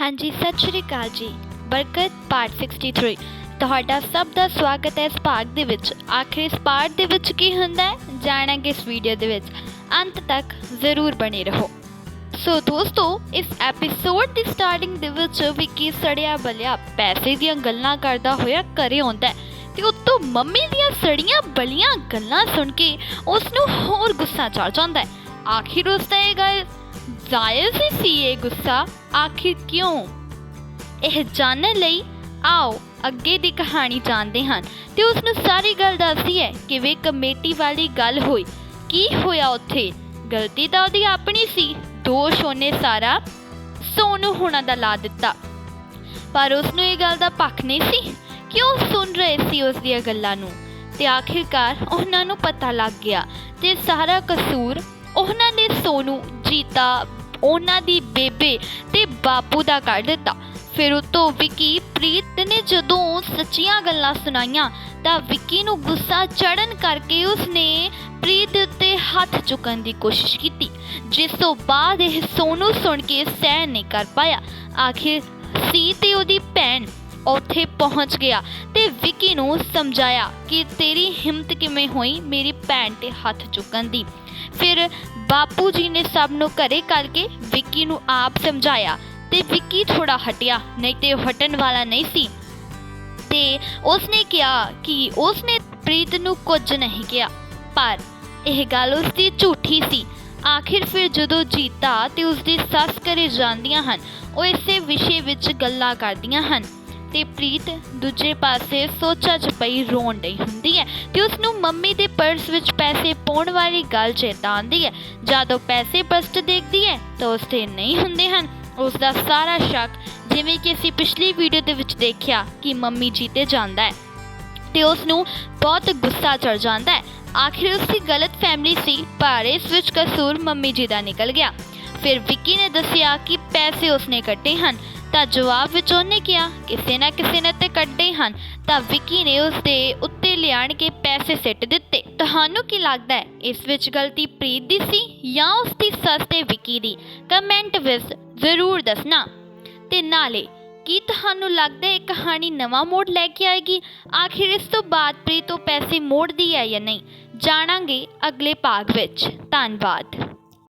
ਹਾਂਜੀ, ਸਤਿ ਸ਼੍ਰੀ ਅਕਾਲ ਜੀ। ਬਰਕਤ ਪਾਰਟ 63 ਤੁਹਾਡਾ ਸਭ ਦਾ ਸਵਾਗਤ ਹੈ ਇਸ ਭਾਗ ਦੇ ਵਿੱਚ। ਆਖਿਰ ਇਸ ਪਾਰਟ ਦੇ ਵਿੱਚ ਕੀ ਹੁੰਦਾ ਹੈ? ਜਾਣਾਂਗੇ ਇਸ ਵੀਡੀਓ ਦੇ ਵਿੱਚ। ਅੰਤ ਤੱਕ ਜ਼ਰੂਰ ਬਣੇ ਰਹੋ। ਸੋ ਦੋਸਤੋ, ਇਸ ਐਪੀਸੋਡ ਦੀ ਸਟਾਰਟਿੰਗ ਦੇ ਵਿੱਚ ਵਿੱਕੀ ਸੜਿਆ ਬਲਿਆ ਪੈਸੇ ਦੀਆਂ ਗੱਲਾਂ ਕਰਦਾ ਹੋਇਆ ਘਰੇ ਆਉਂਦਾ ਹੈ ਤੇ ਉੱਤੋਂ ਮੰਮੀ ਦੀਆਂ ਸੜੀਆਂ ਬਲੀਆਂ ਗੱਲਾਂ ਸੁਣ ਕੇ ਉਸ ਨੂੰ ਹੋਰ ਗੁੱਸਾ ਚੜ ਜਾਂਦਾ ਹੈ। ਆਖਿਰ ਉਸ ਦਾ ਇਹ ਗੱਲ ਜ਼ਾਇਜ਼ ਹੀ ਸੀ ਇਹ ਗੁੱਸਾ? ਆਖਿਰ ਕਿਉਂ? ਇਹ ਜਾਣਨ ਲਈ ਆਓ ਅੱਗੇ ਦੀ ਕਹਾਣੀ ਜਾਣਦੇ ਹਾਂ ਤੇ ਉਸ ਨੂੰ ਸਾਰੀ ਗੱਲ ਦੱਸਦੀ ਹੈ ਕਿਵੇਂ ਕਮੇਟੀ ਵਾਲੀ ਗੱਲ ਹੋਈ। ਕੀ ਹੋਇਆ ਉੱਥੇ? ਗਲਤੀ ਤਾਂ ਉਹਦੀ ਆਪਣੀ ਸੀ, ਦੋਸ਼ ਉਹਨੇ ਸਾਰਾ ਸੋਨੂ ਹੁਣਾਂ ਦਾ ਲਾ ਦਿੱਤਾ। ਪਰ ਉਸ ਨੂੰ ਇਹ ਗੱਲ ਦਾ ਪੱਖ ਨਹੀਂ ਸੀ ਕਿ ਉਹ ਸੁਣ ਰਹੇ ਸੀ ਉਸ ਦੀਆਂ ਗੱਲਾਂ ਨੂੰ। ਤੇ ਆਖਿਰਕਾਰ ਉਹਨਾਂ ਨੂੰ ਪਤਾ ਲੱਗ ਗਿਆ ਤੇ ਸਾਰਾ ਕਸੂਰ ਉਹਨਾਂ ਨੇ ਸੋਨੂ, ਜੀਤਾ ਉਹਨਾਂ ਦੀ ਬੇਬੇ ਤੇ ਬਾਪੂ ਦਾ ਕਰ ਦਿੱਤਾ। ਫਿਰ ਉਤੋਂ ਵਿੱਕੀ, ਪ੍ਰੀਤ ਨੇ ਜਦੋਂ ਸੱਚੀਆਂ ਗੱਲਾਂ ਸੁਣਾਈਆਂ ਤਾਂ ਵਿੱਕੀ ਨੂੰ ਗੁੱਸਾ ਚੜਨ ਕਰਕੇ ਉਸਨੇ ਪ੍ਰੀਤ ਦੇ ਉੱਤੇ ਹੱਥ ਚੁੱਕਣ ਦੀ ਕੋਸ਼ਿਸ਼ ਕੀਤੀ, ਜਿਸ ਤੋਂ ਬਾਅਦ ਇਹ ਸੋਨੂ ਸੁਣ ਕੇ ਸਹਿਣ ਨਹੀਂ ਕਰ ਪਾਇਆ। ਆਖਿਰ ਸੀ ਤੇ ਉਹਦੀ ਭੈਣ ਉੱਥੇ ਪਹੁੰਚ ਗਿਆ ਤੇ ਵਿੱਕੀ ਨੂੰ ਸਮਝਾਇਆ ਕਿ ਤੇਰੀ ਹਿੰਮਤ ਕਿਵੇਂ ਹੋਈ ਮੇਰੀ ਭੈਣ ਤੇ ਹੱਥ ਚੁੱਕਣ ਦੀ। ਫਿਰ ਬਾਪੂ ਜੀ ਨੇ ਸਭ ਨੂੰ ਘਰੇ ਕਰਕੇ ਵਿੱਕੀ ਨੂੰ ਆਪ ਸਮਝਾਇਆ ਤੇ ਵਿੱਕੀ ਥੋੜਾ ਹਟਿਆ, ਨਹੀਂ ਤੇ ਉਹ ਹਟਣ ਵਾਲਾ ਨਹੀਂ ਸੀ। ਤੇ ਉਸਨੇ ਕਿਹਾ ਕਿ ਉਸਨੇ ਪ੍ਰੀਤ ਨੂੰ ਕੁਝ ਨਹੀਂ ਕਿਹਾ, ਪਰ ਇਹ ਗੱਲ ਉਸਦੀ ਝੂਠੀ ਸੀ। ਆਖਿਰ ਫਿਰ ਜਦੋਂ ਜੀਤਾ ਤੇ ਉਸਦੀ ਸੱਸ ਘਰੇ ਜਾਂਦੀਆਂ ਹਨ, ਉਹ ਇਸੇ ਵਿਸ਼ੇ ਵਿੱਚ ਗੱਲਾਂ ਕਰਦੀਆਂ ਹਨ। ਤੇ ਪ੍ਰੀਤ ਦੂਜੇ ਪਾਸੇ ਸੋਚਾਂ 'ਚ ਪਈ ਰੋਣ ਡਈ ਹੁੰਦੀ ਹੈ ਤੇ ਉਸ ਨੂੰ ਮੰਮੀ ਦੇ ਪਰਸ ਵਿੱਚ ਪੈਸੇ ਪਾਉਣ ਵਾਲੀ ਗੱਲ ਚੇਤਾ ਆਉਂਦੀ ਹੈ। ਜਦੋਂ ਪੈਸੇ ਪਰਸ ਦੇਖਦੀ ਹੈ ਤਾਂ ਉਸ ਤੇ ਨਹੀਂ ਹੁੰਦੇ ਹਨ। ਉਸ ਦਾ ਸਾਰਾ ਸ਼ੱਕ ਜਿਵੇਂ ਕਿ ਅਸੀਂ ਪਿਛਲੀ ਵੀਡੀਓ ਦੇ ਵਿੱਚ ਦੇਖਿਆ ਕਿ ਮੰਮੀ ਜੀ ਤੇ ਜਾਂਦਾ ਹੈ ਤੇ ਉਸ ਨੂੰ ਬਹੁਤ ਗੁੱਸਾ ਚੜ ਜਾਂਦਾ ਹੈ। ਆਖਿਰ ਉਸ ਦੀ ਗਲਤ ਫੈਮਿਲੀ ਸੀ, ਪਰ ਇਸ ਵਿੱਚ ਕਸੂਰ ਮੰਮੀ ਜੀ ਦਾ ਨਿਕਲ ਗਿਆ। ਫਿਰ ਵਿੱਕੀ ਨੇ ਦੱਸਿਆ ਕਿ ਪੈਸੇ ਉਸਨੇ ਕੱਟੇ ਹਨ। ਤਾਂ ਜਵਾਬ ਵਿੱਚ ਉਹਨੇ ਕਿਹਾ ਕਿਸੇ ਨਾ ਕਿਸੇ ਨੇ ਤੇ ਕੱਢੇ ਹਨ, ਤਾਂ ਵਿੱਕੀ ਨੇ ਉਸ ਦੇ ਉੱਤੇ ਲਿਆਣ ਕੇ ਪੈਸੇ ਸਿੱਟ ਦਿੱਤੇ। ਤੁਹਾਨੂੰ ਕੀ ਲੱਗਦਾ ਹੈ, ਇਸ ਵਿੱਚ ਗਲਤੀ ਪ੍ਰੀਤ ਦੀ ਸੀ ਜਾਂ ਉਸ ਦੀ ਸੱਸ ਤੇ ਵਿੱਕੀ ਦੀ? ਕਮੈਂਟ ਵਿੱਚ ਜ਼ਰੂਰ ਦੱਸਣਾ। ਤੇ ਨਾਲੇ, ਕੀ ਤੁਹਾਨੂੰ ਲੱਗਦਾ ਹੈ ਇਹ ਕਹਾਣੀ ਨਵਾਂ ਮੋੜ ਲੈ ਕੇ ਆਏਗੀ? ਆਖਿਰ ਇਸ ਤੋਂ ਬਾਅਦ ਪ੍ਰੀਤ ਉਹ ਪੈਸੇ ਮੋੜਦੀ ਹੈ ਜਾਂ ਨਹੀਂ? ਜਾਣਾਂਗੇ ਅਗਲੇ ਭਾਗ ਵਿੱਚ। ਧੰਨਵਾਦ।